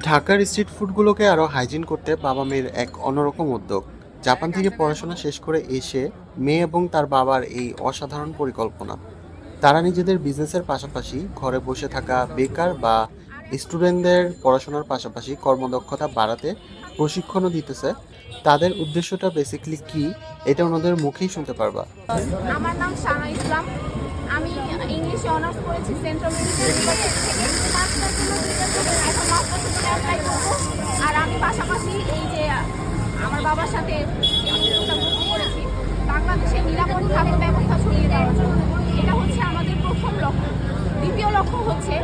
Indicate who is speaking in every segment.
Speaker 1: ঢাকার স্ট্রিট ফুডগুলোকে আরও হাইজিন করতে বাবা মেয়ের এক অন্যরকম উদ্যোগ। জাপান থেকে পড়াশোনা শেষ করে এসে মেয়ে এবং তার বাবার এই অসাধারণ পরিকল্পনা। তারা নিজেদের বিজনেসের পাশাপাশি ঘরে বসে থাকা বেকার বা স্টুডেন্টদের পড়াশোনার পাশাপাশি কর্মদক্ষতা বাড়াতে প্রশিক্ষণও দিতেছে। তাদের উদ্দেশ্যটা বেসিক্যালি কি, এটা ওনাদের মুখেই শুনতে পারবা।
Speaker 2: আমার নাম শানা ইসলাম। আমি ইংলিশে অনার্স করেছি সেন্ট্রাল মেডিকেল মাস্টার্স জন্য এখন অ্যাপ্লাই করব। আর আমি পাশাপাশি এই যে আমার বাবার সাথে করেছি, বাংলাদেশে নিরাপদ খাদ্য ব্যবস্থা ছড়িয়ে দেওয়ার জন্য। এটা হচ্ছে আমাদের প্রথম লক্ষ্য। দ্বিতীয় লক্ষ্য হচ্ছে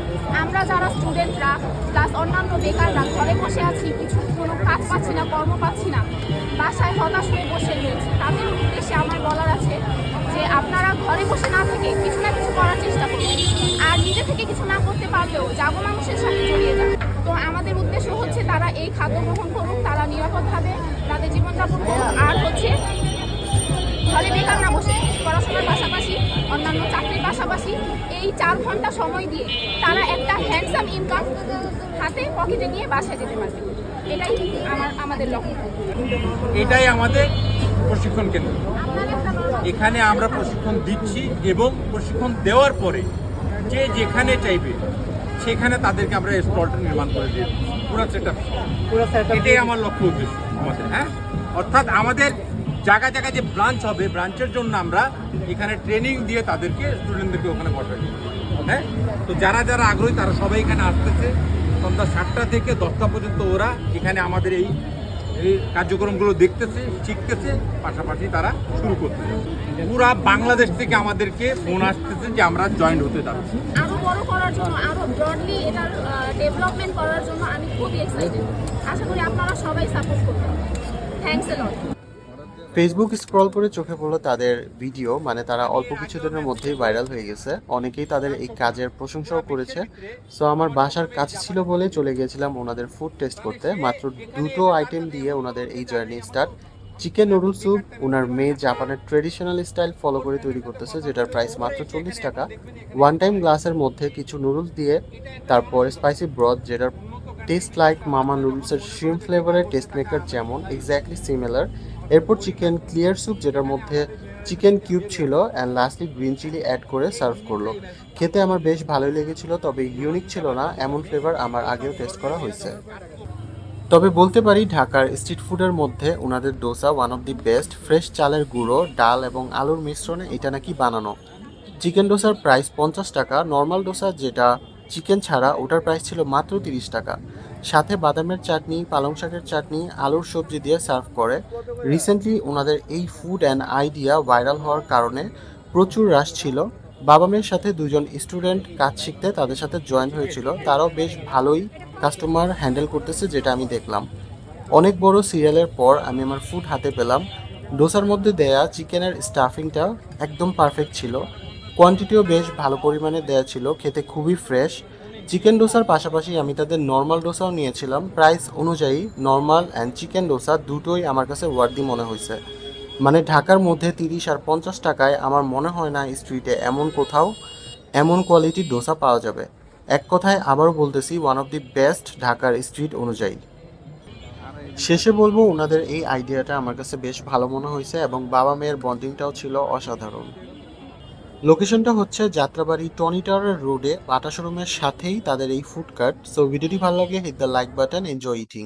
Speaker 2: আমরা যারা স্টুডেন্টরা প্লাস অন্যান্য বেকাররা, ঘরে বসে আছি, কিছু কোনো কাজ পাচ্ছি না, কর্ম পাচ্ছি না, বাসায় হতাশ হয়ে বসে রয়েছে। তাদের উদ্দেশ্যে আমার বলার আছে যে আপনারা ঘরে বসে না থেকে কিছু না কিছু করার চেষ্টা করুন আর নিজে থেকে কিছু না করতে পারলেও জাগো মানুষের সাথে জড়িয়ে যান তো আমাদের উদ্দেশ্য হচ্ছে তারা এই খাদ্য গ্রহণ করুক তারা নিরাপদভাবে তাদের জীবনযাপন করুক। আর হচ্ছে ঘরে বেকার না বসে পড়াশোনার পাশাপাশি অন্যান্য চাকরির পাশাপাশি এই চার ঘণ্টা সময় দিয়ে তারা একটা হ্যান্ডসাম ইনকাম হাতে পকেটে নিয়ে বাসায় যেতে পারবে। এটাই আমার আমাদের লক্ষ্য।
Speaker 3: এটাই আমাদের প্রশিক্ষণ কেন্দ্র। এখানে আমরা প্রশিক্ষণ দিচ্ছি এবং প্রশিক্ষণ দেওয়ার পরে যে যেখানে চাইবে সেখানে তাদেরকে আমরা স্টলটা নির্মাণ করে দিই পুরো সেটা
Speaker 4: পুরো সেটআপ
Speaker 3: এটাই আমার লক্ষ্য উদ্দেশ্য আমাদের হ্যাঁ? অর্থাৎ আমাদের জায়গা জায়গায় যে ব্রাঞ্চ হবে ব্রাঞ্চের জন্য আমরা এখানে ট্রেনিং দিয়ে তাদেরকে স্টুডেন্টদেরকে ওখানে বসাই। দিই হ্যাঁ? তো যারা যারা আগ্রহী তারা সবাই এখানে আসতেছে। সন্ধ্যা সাতটা থেকে দশটা পর্যন্ত ওরা এখানে আমাদের এই এই কার্যক্রমগুলো দেখতেছে, শিখতেছে, পাশাপাশি তারা শুরু করতেছে পুরা বাংলাদেশ থেকে আমাদেরকে ফোন আসতেছে যে আমরা জয়েন্ট হতে যাচ্ছি।
Speaker 2: আরও বড় করার জন্য, আরও ব্রডলি এটার ডেভেলপমেন্ট করার জন্য আমি খুবই এক্সাইটেড আশা করি আপনারা সবাই সাপোর্ট করবেন। Thanks a lot
Speaker 1: Facebook scroll করে চোখে পড়ল তাদের ভিডিও মানে তারা অল্প কিছুদিনের মধ্যেই ভাইরাল হয়ে গেছে। অনেকেই তাদের এই কাজের প্রশংসাও করেছে। সো আমার বাসার কাছে ছিল বলে চলে গিয়েছিলাম ওনাদের ফুড টেস্ট করতে। মাত্র দুটো আইটেম দিয়ে ওনাদের এই journey start chicken noodle soup ওনার মেয়ে জাপানের ট্রেডিশনাল স্টাইল ফলো করে তৈরি করতেছে, যেটার প্রাইস মাত্র চল্লিশ টাকা। ওয়ান টাইম গ্লাসের মধ্যে কিছু নুডলস দিয়ে, তারপর স্পাইসি ব্রথ যেটার টেস্ট লাইক মামা নুডলসের শ্রিম ফ্লেভারের টেস্ট মেকার যেমন এক্স্যাক্টলি সিমিলার এরপর চিকেন ক্লিয়ার স্যুপ যেটার মধ্যে চিকেন কিউব ছিল and lastly green chilli add করে সার্ভ করল। খেতে আমার বেশ ভালোই লেগেছিল, তবে ইউনিক ছিল না, এমন ফ্লেভার আমার আগেও টেস্ট করা হয়েছে। তবে বলতে পারি, ঢাকার স্ট্রিট ফুডের মধ্যে ওনাদের dosa one of the best fresh চালের গুঁড়ো, ডাল এবং আলুর মিশ্রণে এটা নাকি বানানো। চিকেন ডোসার প্রাইস পঞ্চাশ টাকা নর্মাল ডোসা যেটা চিকেন ছাড়া ওটার প্রাইস ছিল মাত্র তিরিশ টাকা। সাথে বাদামের চাটনি, পালং শাকের চাটনি, আলুর সবজি দিয়ে সার্ভ করে। রিসেন্টলি ওনাদের এই ফুড অ্যান্ড আইডিয়া ভাইরাল হওয়ার কারণে প্রচুর রাশ ছিল। বাবা মেয়ের সাথে দুজন স্টুডেন্ট কাজ শিখতে তাদের সাথে জয়েন হয়েছিল। তারাও বেশ ভালোই কাস্টমার হ্যান্ডেল করতেছে যেটা আমি দেখলাম। অনেক বড় সিরিয়ালের পর আমি আমার ফুড হাতে পেলাম। ডোসার মধ্যে দেয়া চিকেনের স্টাফিংটা একদম পারফেক্ট ছিল। কোয়ান্টিটিও বেশ ভালো পরিমাণে দেওয়া ছিল, খেতে খুবই ফ্রেশ চিকেন ডোসার পাশাপাশি আমি তাদের নর্মাল ডোসাও নিয়েছিলাম। প্রাইস অনুযায়ী নর্মাল অ্যান্ড চিকেন ডোসা দুটোই আমার কাছে ওয়ার্দি মনে হয়েছে। মানে ঢাকার মধ্যে তিরিশ আর পঞ্চাশ টাকায় আমার মনে হয় না স্ট্রিটে এমন কোথাও এমন কোয়ালিটির ডোসা পাওয়া যাবে। এক কথায় আবারও বলতেছি ওয়ান অফ দি বেস্ট ঢাকার স্ট্রিট অনুযায়ী। শেষে বলব, ওনাদের এই আইডিয়াটা আমার কাছে বেশ ভালো মনে হয়েছে এবং বাবা মেয়ের বন্ডিংটাও ছিল অসাধারণ। লোকেশনটা হচ্ছে যাত্রাবাড়ি টনি টাওয়ার রোডে বাটা শোরুমের সাথেই তাদের এই ফুড কার্ট সো ভিডিওটি ভালো লাগে hit the like button enjoy eating